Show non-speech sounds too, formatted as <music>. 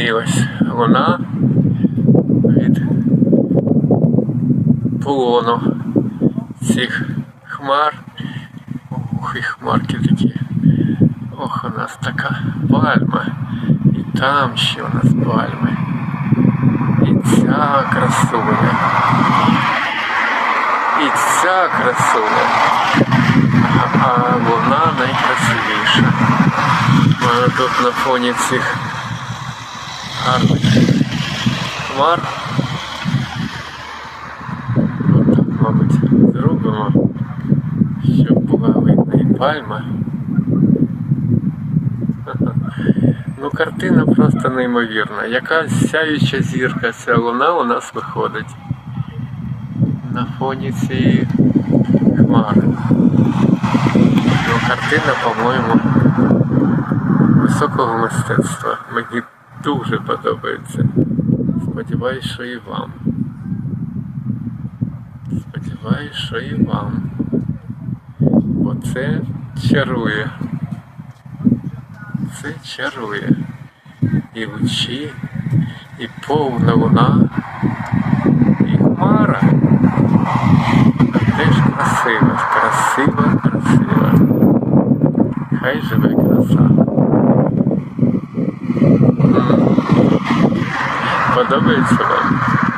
звільнилась луна від полону цих хмар. Ух, і хмарки такі. Ох, у нас така пальма. І там ще у нас пальми. І ця красуня. І ця красуня. А, а вона найкрасивіша. Вона тут на фоні цих гарних хмар. От мабуть, зробимо, щоб була видна і пальма. <laughs> Ну, картина просто неймовірна. Яка сяюча зірка ця луна у нас виходить на фоні цієї хмари. Ну, картина, по-моєму, високого мистецтва. Мені дуже подобається. Сподіваюсь, що і вам. Сподіваюсь, що і вам. Бо це чарує. Це чарує. І лучі, і повна луна, і хмара. Теж красива, красива, красива. Хай живе краса. 我的位置了。